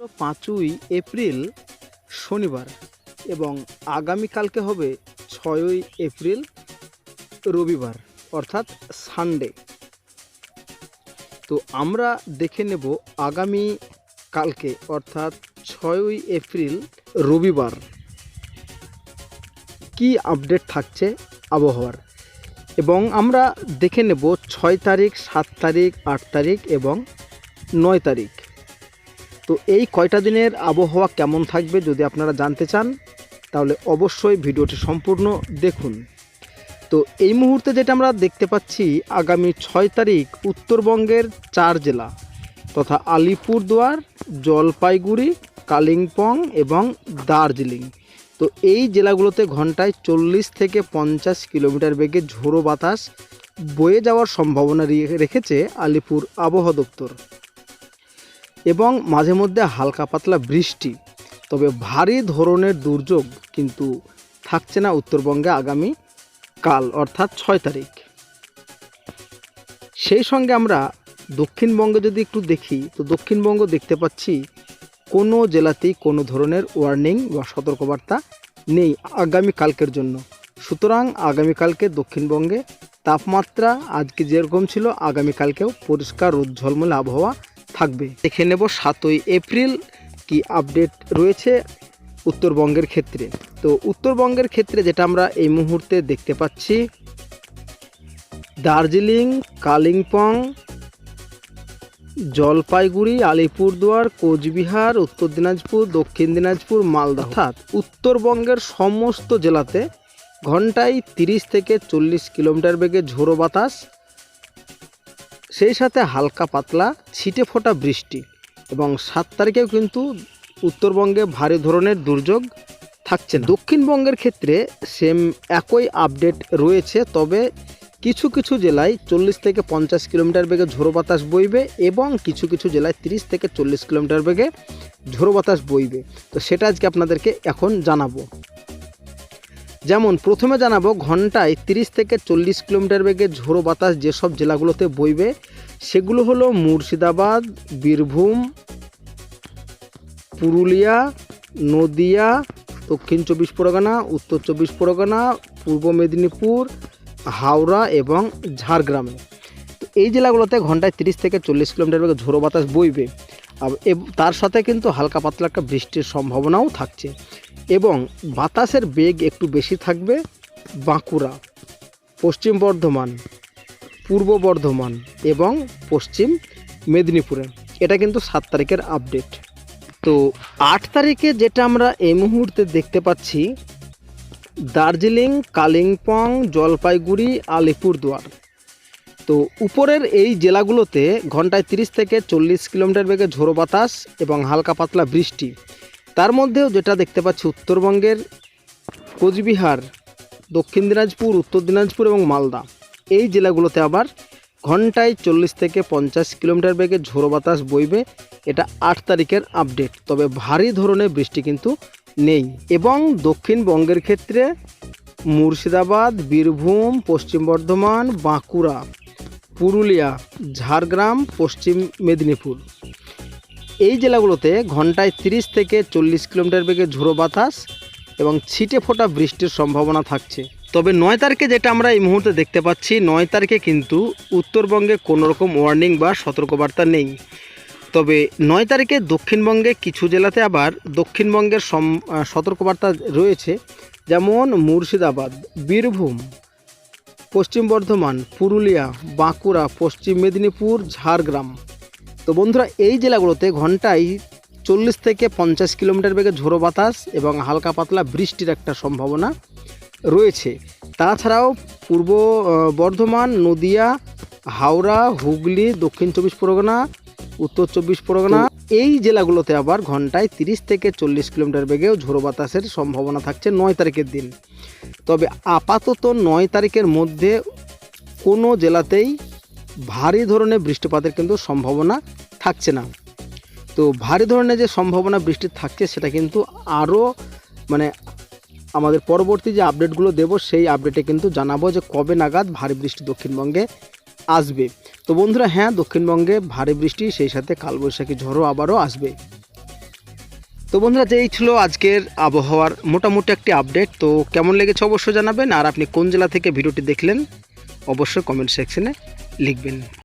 হলো পাঁচই এপ্রিল শনিবার এবং আগামীকালকে হবে ছয়ই এপ্রিল রবিবার, অর্থাৎ সানডে। তো আমরা দেখে নেব আগামী কালকে, অর্থাৎ ছয়ই এপ্রিল রবিবার, কি আপডেট থাকছে আবহাওয়ার। এবং আমরা দেখে নেব ছয় তারিখ, সাত তারিখ, আট তারিখ এবং নয় তারিখ। তো এই কয়টা দিনের আবহাওয়া কেমন থাকবে যদি আপনারা জানতে চান, তাহলে অবশ্যই ভিডিওটি সম্পূর্ণ দেখুন। তো এই মুহূর্তে যেটা আমরা দেখতে পাচ্ছি, আগামী ছয় তারিখ উত্তরবঙ্গের চার জেলা তথা আলিপুরদুয়ার, জলপাইগুড়ি, কালিম্পং এবং দার্জিলিং। তো এই জেলাগুলোতে ঘন্টায় চল্লিশ থেকে পঞ্চাশ কিলোমিটার বেগে ঝোড়ো বাতাস বয়ে যাওয়ার সম্ভাবনা রেখেছে আলিপুর আবহাওয়া দপ্তর। এবং মাঝে মধ্যে হালকা পাতলা বৃষ্টি। তবে ভারী ধরনের দুর্যোগ কিন্তু থাকছে না উত্তরবঙ্গে আগামী কাল, অর্থাৎ ছয় তারিখ। সেই সঙ্গে আমরা দক্ষিণবঙ্গে যদি একটু দেখি, তো দক্ষিণবঙ্গ দেখতে পাচ্ছি কোনো জেলাতেই কোনো ধরনের ওয়ার্নিং বা সতর্কবার্তা নেই আগামী কালকের জন্য। সুতরাং আগামীকালকে দক্ষিণবঙ্গে তাপমাত্রা আজকে যেরকম ছিল, আগামীকালকেও পরিষ্কার রোদ ঝলমলে আবহাওয়া থাকবে। দেখে নেব সাতই এপ্রিল কি আপডেট রয়েছে উত্তরবঙ্গের ক্ষেত্রে। তো উত্তরবঙ্গের ক্ষেত্রে যেটা আমরা এই মুহূর্তে দেখতে পাচ্ছি, দার্জিলিং, কালিম্পং, জলপাইগুড়ি, আলিপুরদুয়ার, কোচবিহার, উত্তর দিনাজপুর, দক্ষিণ দিনাজপুর, মালদা। অর্থাৎ উত্তরবঙ্গের সমস্ত জেলাতে ঘন্টায় তিরিশ থেকে চল্লিশ কিলোমিটার বেগে ঝোড়ো বাতাস সেই সাথে হালকা পাতলা ছিটে ফোটা বৃষ্টি এবং সাত তারিখেও কিন্তু উত্তরবঙ্গে ভারী ধরনের দুর্যোগ থাকছে দক্ষিণবঙ্গের ক্ষেত্রে সেম একই আপডেট রয়েছে, তবে কিছু কিছু জেলায় চল্লিশ থেকে পঞ্চাশ কিলোমিটার বেগে ঝোড়ো বাতাস বইবে এবং কিছু কিছু জেলায় তিরিশ থেকে চল্লিশ কিলোমিটার বেগে ঝোড়ো বাতাস বইবে। তো সেটা আজকে আপনাদেরকে এখন জানাব। যেমন প্রথমে জানাব, ঘন্টায় তিরিশ থেকে চল্লিশ কিলোমিটার বেগে ঝোড়ো বাতাস যেসব জেলাগুলোতে বইবে, সেগুলো হলো মুর্শিদাবাদ, বীরভূম, পুরুলিয়া, নদিয়া, দক্ষিণ চব্বিশ পরগনা, উত্তর চব্বিশ পরগনা, পূর্ব মেদিনীপুর, হাওড়া এবং ঝাড়গ্রামে। তো এই জেলাগুলোতে ঘন্টায় তিরিশ থেকে চল্লিশ কিলোমিটার বেগে ঝোড়ো বাতাস বইবে। তার সাথে কিন্তু হালকা পাতলা একটা বৃষ্টির সম্ভাবনাও থাকছে। এবং বাতাসের বেগ একটু বেশি থাকবে বাঁকুড়া, পশ্চিম বর্ধমান, পূর্ব বর্ধমান এবং পশ্চিম মেদিনীপুরে। এটা কিন্তু সাত তারিখের আপডেট তো আট তারিখে যেটা আমরা এই মুহূর্তে দেখতে পাচ্ছি, দার্জিলিং, কালিম্পং, জলপাইগুড়ি, আলিপুরদুয়ার। তো উপরের এই জেলাগুলোতে ঘন্টায় তিরিশ থেকে চল্লিশ কিলোমিটার বেগে ঝোড়ো বাতাস এবং হালকা পাতলা বৃষ্টি। তার মধ্যেও যেটা দেখতে পাচ্ছি, উত্তরবঙ্গের কোচবিহার, দক্ষিণ দিনাজপুর, উত্তর দিনাজপুর এবং মালদা। এই জেলাগুলোতে আবার ঘন্টায় চল্লিশ থেকে পঞ্চাশ কিলোমিটার বেগে ঝোড়ো বাতাস বইবে। এটা আট তারিখের আপডেট। তবে ভারী ধরনের বৃষ্টি কিন্তু নেই। এবং দক্ষিণবঙ্গের ক্ষেত্রে মুর্শিদাবাদ, বীরভূম, পশ্চিম বর্ধমান, বাঁকুড়া, পুরুলিয়া, ঝাড়গ্রাম, পশ্চিম মেদিনীপুর। এই জেলাগুলোতে ঘন্টায় তিরিশ থেকে চল্লিশ কিলোমিটার বেগে ঝোড়ো বাতাস এবং ছিটে ফোটা বৃষ্টির সম্ভাবনা থাকছে। তবে নয় তারিখে যেটা আমরা এই মুহূর্তে দেখতে পাচ্ছি, নয় তারিখে কিন্তু উত্তরবঙ্গে কোনো রকম ওয়ার্নিং বা সতর্কবার্তা নেই। তবে নয় তারিখে দক্ষিণবঙ্গে কিছু জেলাতে আবার দক্ষিণবঙ্গের সম- সতর্কবার্তা রয়েছে, যেমন মুর্শিদাবাদ, বীরভূম, পশ্চিম বর্ধমান, পুরুলিয়া, বাঁকুড়া, পশ্চিম মেদিনীপুর, ঝাড়গ্রাম। তো বন্ধুরা, এই জেলাগুলোতে ঘন্টায় চল্লিশ থেকে পঞ্চাশ কিলোমিটার বেগে ঝোড়ো বাতাস এবং হালকা পাতলা বৃষ্টির একটা সম্ভাবনা রয়েছে। তাছাড়াও পূর্ব বর্ধমান, নদিয়া, হাওড়া, হুগলি, দক্ষিণ চব্বিশ পরগনা, উত্তর চব্বিশ পরগনা, এই জেলাগুলোতে আবার ঘন্টায় তিরিশ থেকে চল্লিশ কিলোমিটার বেগেও ঝোড়ো বাতাসের সম্ভাবনা থাকছে নয় তারিখের দিন। তবে আপাতত নয় তারিখের মধ্যে কোনো জেলাতেই ভারী ধরনের বৃষ্টিপাতের কিন্তু সম্ভাবনা থাকছে না। তো ভারী ধরনের যে সম্ভাবনা বৃষ্টি থাকছে, সেটা কিন্তু আরও মানে আমাদের পরবর্তী যে আপডেটগুলো দেবো, সেই আপডেটে কিন্তু জানাব যে কবে নাগাদ ভারী বৃষ্টি দক্ষিণবঙ্গে আসবে। তো বন্ধুরা হ্যাঁ দক্ষিণবঙ্গে ভারী বৃষ্টি, সেই সাথে কালবৈশাখী ঝড়ও আবারও আসবে। তো বন্ধুরা এই ছিল আজকের আবহাওয়ার মোটামুটি একটি আপডেট। তো কেমন লেগেছে অবশ্যই জানাবেন। আর আপনি কোন জেলা থেকে ভিডিওটি দেখলেন, অবশ্যই কমেন্ট সেকশনে লিখবেন।